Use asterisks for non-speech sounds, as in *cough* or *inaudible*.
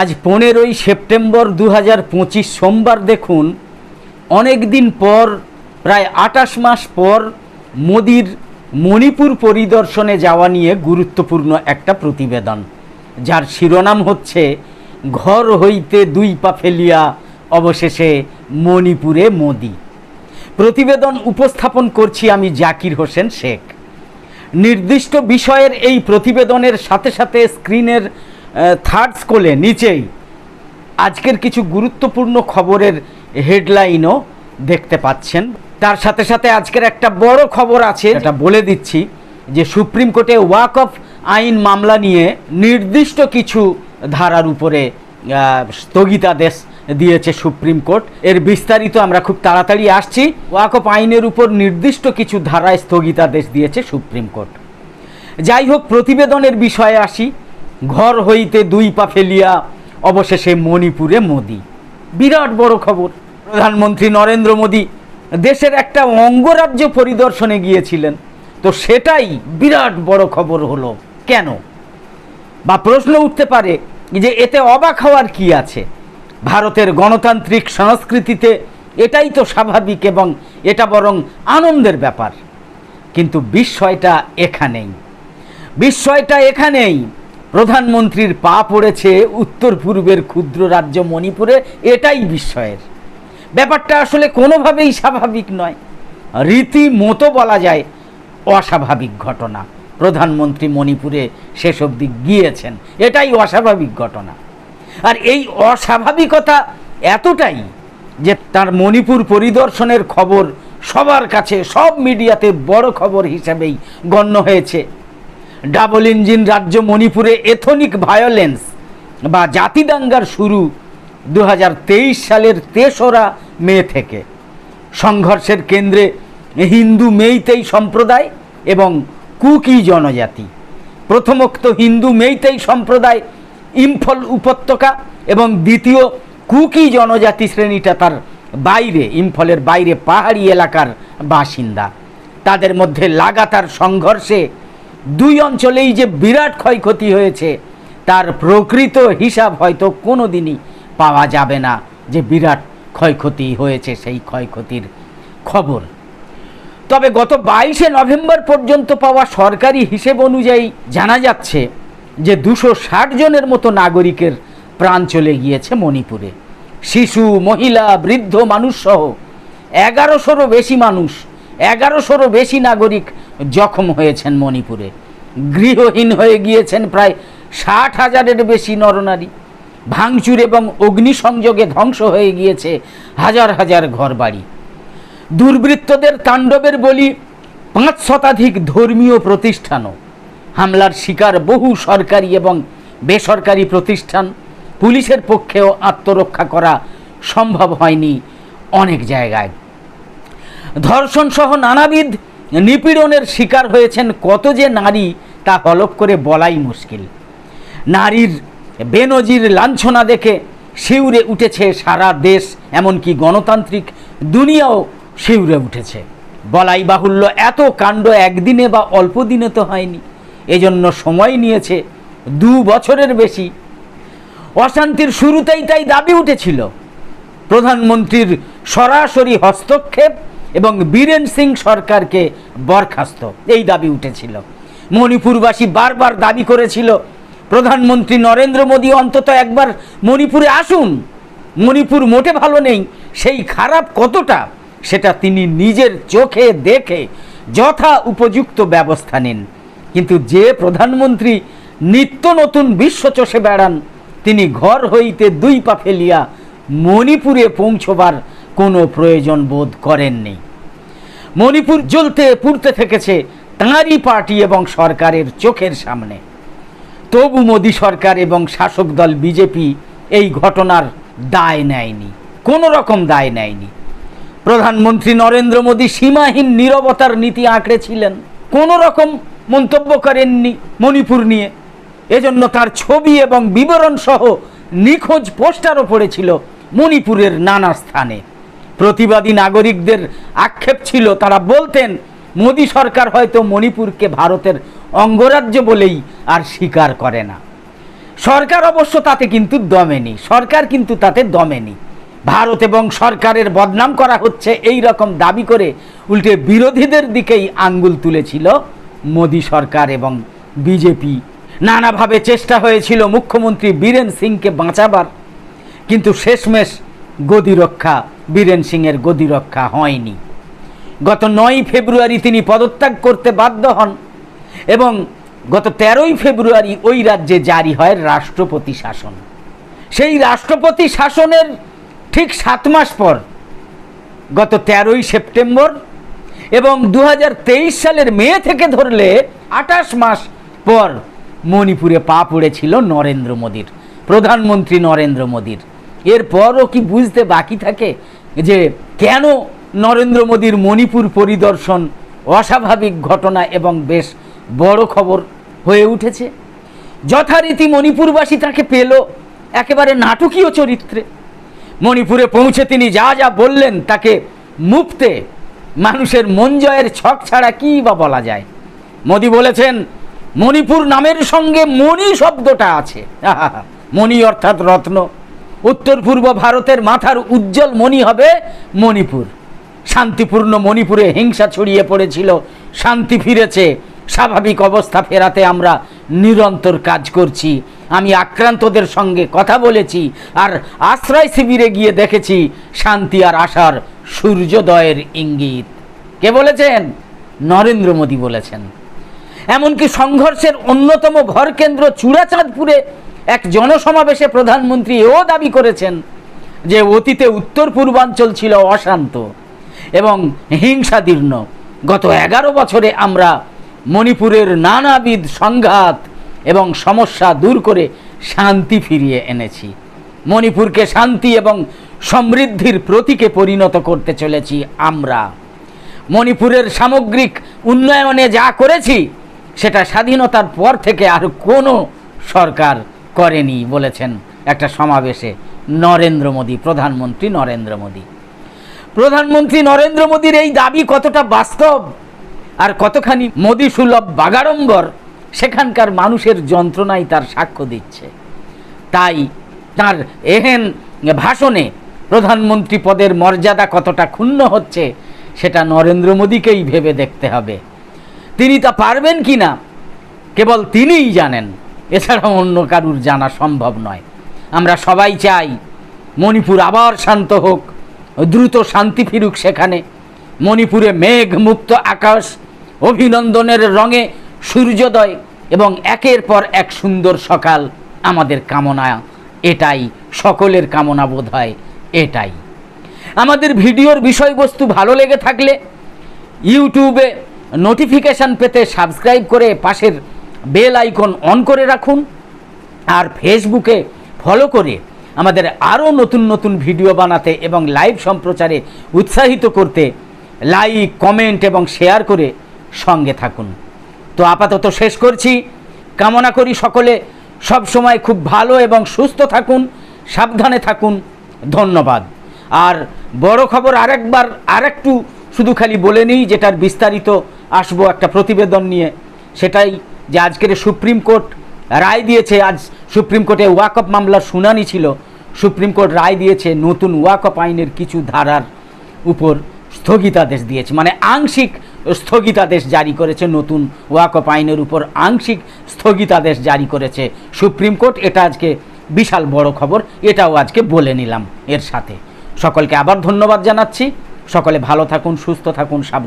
আজ পনেরোই সেপ্টেম্বর দু হাজার পঁচিশ সোমবার দেখুন অনেক দিন পর, প্রায় আটাশ মাস পর, মোদির মণিপুর পরিদর্শনে যাওয়া নিয়ে গুরুত্বপূর্ণ একটা প্রতিবেদন, যার শিরোনাম হচ্ছে, ঘর হইতে দুই পা ফেলিয়া অবশেষে মণিপুরে মোদি। প্রতিবেদন উপস্থাপন করছি আমি জাকির হোসেন শেখ। নির্দিষ্ট বিষয়ের এই প্রতিবেদনের সাথে সাথে স্ক্রিনের থার্ড স্কোলে নিচেই। আজকের কিছু গুরুত্বপূর্ণ খবরের হেডলাইনও দেখতে পাচ্ছেন। তার সাথে সাথে আজকের একটা বড় খবর আছে এটা বলে দিচ্ছি, যে সুপ্রিম কোর্টে ওয়াক অফ আইন মামলা নিয়ে নির্দিষ্ট কিছু ধারার উপরে স্থগিতাদেশ দিয়েছে সুপ্রিম কোর্ট। এর বিস্তারিত আমরা খুব তাড়াতাড়ি আসছি। ওয়াক অফ আইনের উপর নির্দিষ্ট কিছু ধারায় স্থগিতাদেশ দিয়েছে সুপ্রিম কোর্ট। যাই হোক, প্রতিবেদনের বিষয়ে আসি। ঘর হইতে দুই পা ফেলিয়া অবশেষে মণিপুরে মোদি। বিরাট বড় খবর। প্রধানমন্ত্রী নরেন্দ্র মোদি দেশের একটা অঙ্গরাজ্য পরিদর্শনে গিয়েছিলেন। তো সেটাই বিরাট বড় খবর হলো। কেন? বা প্রশ্ন উঠতে পারে যে এতে অবাক হওয়ার কি আছে? ভারতের গণতান্ত্রিক সংস্কৃতিতে এটাই তো স্বাভাবিক এবং এটা বরং আনন্দের ব্যাপার। কিন্তু বিস্ময়টা এখানেই। বিস্ময়টা এখানেই প্রধানমন্ত্রীর পা পড়েছে উত্তর পূর্বের ক্ষুদ্র রাজ্য মণিপুরে, এটাই বিস্ময়ের। ব্যাপারটা আসলে কোনোভাবেই স্বাভাবিক নয়। রীতিমতো বলা যায় অস্বাভাবিক ঘটনা। প্রধানমন্ত্রী মণিপুরে শেষ অবধি গিয়েছেন, এটাই অস্বাভাবিক ঘটনা। আর এই অস্বাভাবিকতা এতটাই যে তার মণিপুর পরিদর্শনের খবর সবার কাছে, সব মিডিয়াতে বড় খবর হিসেবেই গণ্য হয়েছে। ডাবল ইঞ্জিন রাজ্য মণিপুরে এথনিক ভায়োলেন্স বা জাতিদাঙ্গার শুরু দু হাজার তেইশ সালের তেসরা মে থেকে। সংঘর্ষের কেন্দ্রে হিন্দু মেইতেই সম্প্রদায় এবং কুকি জনজাতি। প্রথমোক্ত হিন্দু মেইতেই সম্প্রদায় ইম্ফল উপত্যকা এবং দ্বিতীয় কুকি জনজাতি শ্রেণীটা তার বাইরে, ইম্ফলের বাইরে পাহাড়ি এলাকার বাসিন্দা। তাদের মধ্যে লাগাতার সংঘর্ষে দুই অঞ্চলেই যে বিরাট ক্ষয়ক্ষতি হয়েছে, তার প্রকৃত হিসাব হয়তো কোনো দিনই পাওয়া যাবে না যে বিরাট ক্ষয়ক্ষতি হয়েছে সেই ক্ষয়ক্ষতির খবর। তবে গত বাইশে নভেম্বর পর্যন্ত পাওয়া সরকারি হিসেব অনুযায়ী জানা যাচ্ছে যে দুশো ষাট জনের মতো নাগরিকের প্রাণ চলে গিয়েছে মণিপুরে। শিশু, মহিলা, বৃদ্ধ মানুষসহ এগারোশোরও বেশি মানুষ, এগারোশোরও বেশি নাগরিক জখম হয়েছেন মণিপুরে। গৃহহীন হয়ে গিয়েছেন প্রায় ষাট হাজারের বেশি নরনারী। ভাঙচুর এবং অগ্নিসংযোগে ধ্বংস হয়ে গিয়েছে হাজার হাজার ঘরবাড়ি। দুর্বৃত্তদের তাণ্ডবের বলি পাঁচ শতাধিক ধর্মীয় প্রতিষ্ঠানও। হামলার শিকার বহু সরকারি এবং বেসরকারি প্রতিষ্ঠান। পুলিশের পক্ষেও আত্মরক্ষা করা সম্ভব হয়নি অনেক জায়গায়। ধর্ষণ সহ নানাবিধ নিপীড়নের শিকার হয়েছেন কত যে নারী তা হলপ করে বলাই মুশকিল। নারীর বেনজির লাঞ্ছনা দেখে শিউরে উঠেছে সারা দেশ, এমনকি গণতান্ত্রিক দুনিয়াও শিউরে উঠেছে। বলাই বাহুল্য, এত কাণ্ড একদিনে বা অল্প দিনে তো হয়নি। এজন্য সময় নিয়েছে দু বছরের বেশি। অশান্তির শুরুতেই তাই দাবি উঠেছিল। প্রধানমন্ত্রীর সরাসরি হস্তক্ষেপ এবং বীরেন সিং সরকারকে বরখাস্ত। এই দাবি উঠেছিল। মণিপুরবাসী বারবার দাবি করেছিল, প্রধানমন্ত্রী নরেন্দ্র মোদী অন্তত একবার মণিপুরে আসুন। মণিপুর মোটে ভালো নেই, সেই খারাপ কতটা সেটা তিনি নিজের চোখে দেখে যথা উপযুক্ত ব্যবস্থা নিন। কিন্তু যে প্রধানমন্ত্রী নিত্য নতুন বিশ্ব চষে বেড়ান, তিনি ঘর হইতে দুই পা ফেলিয়া মণিপুরে পৌঁছবার কোনো প্রয়োজন বোধ করেননি। মণিপুর জ্বলতে পুড়তে থেকেছে তাঁরই পার্টি এবং সরকারের চোখের সামনে। তবু মোদী সরকার এবং শাসক দল বিজেপি এই ঘটনার দায় নেয়নি, কোনো রকম দায় নেয়নি। প্রধানমন্ত্রী নরেন্দ্র মোদী সীমাহীন নীরবতার নীতি আঁকড়েছিলেন কোনো রকম মন্তব্য করেননি মণিপুর নিয়ে। এজন্য তার ছবি এবং বিবরণ সহ নিখোঁজ পোস্টারও পড়েছিল মণিপুরের নানা স্থানে। প্রতিবাদী নাগরিকদের আক্ষেপ ছিল, তারা বলতেন, মোদী সরকার হয়তো মণিপুরকে ভারতের অঙ্গরাজ্য বলেই আর স্বীকার করে না। সরকার অবশ্য তাতে কিন্তু দমেনি, সরকার কিন্তু তাতে দমেনি। ভারত এবং সরকারের বদনাম করা হচ্ছে এই রকম দাবি করে উল্টে বিরোধীদের দিকেই আঙ্গুল তুলেছিল মোদী সরকার এবং বিজেপি। নানাভাবে চেষ্টা হয়েছিল মুখ্যমন্ত্রী বীরেন সিংকে বাঁচাবার, কিন্তু শেষমেশ গদি রক্ষা বীরেন সিংয়ের গদি রক্ষা হয়নি। গত নয় ফেব্রুয়ারি তিনি পদত্যাগ করতে বাধ্য হন এবং গত তেরোই ফেব্রুয়ারি ওই রাজ্যে জারি হয় রাষ্ট্রপতি শাসন। সেই রাষ্ট্রপতি শাসনের ঠিক সাত মাস পর, গত তেরোই সেপ্টেম্বর এবং দু হাজার তেইশ সালের মে থেকে ধরলে আঠাশ মাস পর মণিপুরে পা পড়েছিল নরেন্দ্র মোদীর, প্রধানমন্ত্রী নরেন্দ্র মোদীর। এরপরও কি বুঝতে বাকি থাকে যে কেন নরেন্দ্র মোদীর মণিপুর পরিদর্শন অস্বাভাবিক ঘটনা এবং বেশ বড় খবর হয়ে উঠেছে? যথারীতি মণিপুরবাসী তাকে পেল একেবারে নাটকীয় চরিত্রে। মণিপুরে পৌঁছে তিনি যা যা বললেন তাকে মুক্তে মানুষের মন জয়ের ছক ছাড়া কী বা বলা যায়? মোদি বলেছেন, মণিপুর নামের সঙ্গে মণি শব্দটা আছে। *laughs* মণি অর্থাৎ রত্ন। উত্তর পূর্ব ভারতের মাথার উজ্জ্বল মণি হবে মণিপুর। শান্তিপূর্ণ মণিপুরে হিংসা ছড়িয়ে পড়েছিল, শান্তি ফিরেছে, স্বাভাবিক অবস্থা ফেরাতে আমরা নিরন্তর কাজ করছি। আমি আক্রান্তদের সঙ্গে কথা বলেছি আর আশ্রয় শিবিরে গিয়ে দেখেছি শান্তি আর আশার সূর্যোদয়ের ইঙ্গিত। কে বলেছেন? নরেন্দ্র মোদী বলেছেন। এমনকি সংঘর্ষের অন্যতম ঘরকেন্দ্র চূড়াচাঁদপুরে এক জনসমাবেশে প্রধানমন্ত্রী এও দাবি করেছেন যে অতীতে উত্তর পূর্বাঞ্চল ছিল অশান্ত এবং হিংসাদীর্ণ। গত এগারো বছরে আমরা মণিপুরের নানাবিধ সংঘাত এবং সমস্যা দূর করে শান্তি ফিরিয়ে এনেছি। মণিপুরকে শান্তি এবং সমৃদ্ধির প্রতীকে পরিণত করতে চলেছি আমরা। মণিপুরের সামগ্রিক উন্নয়নে যা করেছি, সেটা স্বাধীনতার পর থেকে আর কোনো সরকার করেনি বলেছেন একটা সমাবেশে নরেন্দ্র মোদী, প্রধানমন্ত্রী নরেন্দ্র মোদী। প্রধানমন্ত্রী নরেন্দ্র মোদীর এই দাবি কতটা বাস্তব আর কতখানি মোদী সুলভ বাগাড়ম্বর, সেখানকার মানুষের যন্ত্রণাই তার সাক্ষ্য দিচ্ছে। তাই তার এহেন ভাষণে প্রধানমন্ত্রী পদের মর্যাদা কতটা ক্ষুণ্ণ হচ্ছে, সেটা নরেন্দ্র মোদীকেই ভেবে দেখতে হবে। তিনি তা পারবেন কি না কেবল তিনিই জানেন। এছাড়া অন্য কারুর জানা সম্ভব নয়। আমরা সবাই চাই মণিপুর আবার শান্ত হোক, দ্রুত শান্তি ফিরুক সেখানে। মণিপুরে মেঘ মুক্ত আকাশ, অভিনন্দনের রঙে সূর্যোদয় এবং একের পর এক সুন্দর সকাল আমাদের কামনা। এটাই সকলের কামনা বোধ হয় এটাই। আমাদের ভিডিওর বিষয়বস্তু ভালো লেগে থাকলে ইউটিউবে নোটিফিকেশান পেতে সাবস্ক্রাইব করে পাশের বেল আইকন অন করে রাখুন আর ফেসবুকে ফলো করে আমাদের আরও নতুন নতুন ভিডিও বানাতে এবং লাইভ সম্প্রচারে উৎসাহিত করতে লাইক, কমেন্ট এবং শেয়ার করে সঙ্গে থাকুন। তো আপাতত শেষ করছি। কামনা করি সকলে। সব সময় খুব ভালো এবং সুস্থ থাকুন, সাবধানে থাকুন। ধন্যবাদ। আর বড় খবর আরেকবার, আরেকটু শুধু খালি বলে নিই, যেটার বিস্তারিত আসব একটা প্রতিবেদন নিয়ে, সেটাই যে আজকের সুপ্রিম কোর্ট রায় দিয়েছে, আজ সুপ্রিম কোর্টে ওয়াকফ মামলার শুনানি ছিল, সুপ্রিম কোর্ট রায় দিয়েছে, নতুন ওয়াকফ আইনের কিছু ধারার উপর স্থগিতাদেশ দিয়েছে মানে আংশিক স্থগিতাদেশ জারি করেছে, নতুন ওয়াকফ আইনের উপর আংশিক স্থগিতাদেশ জারি করেছে সুপ্রিম কোর্ট। এটা আজকে বিশাল বড় খবর, এটাও আজকে বলে নিলাম এর সাথে। সকলকে আবার ধন্যবাদ জানাচ্ছি, সকলে ভালো থাকুন, সুস্থ থাকুন, সাবধান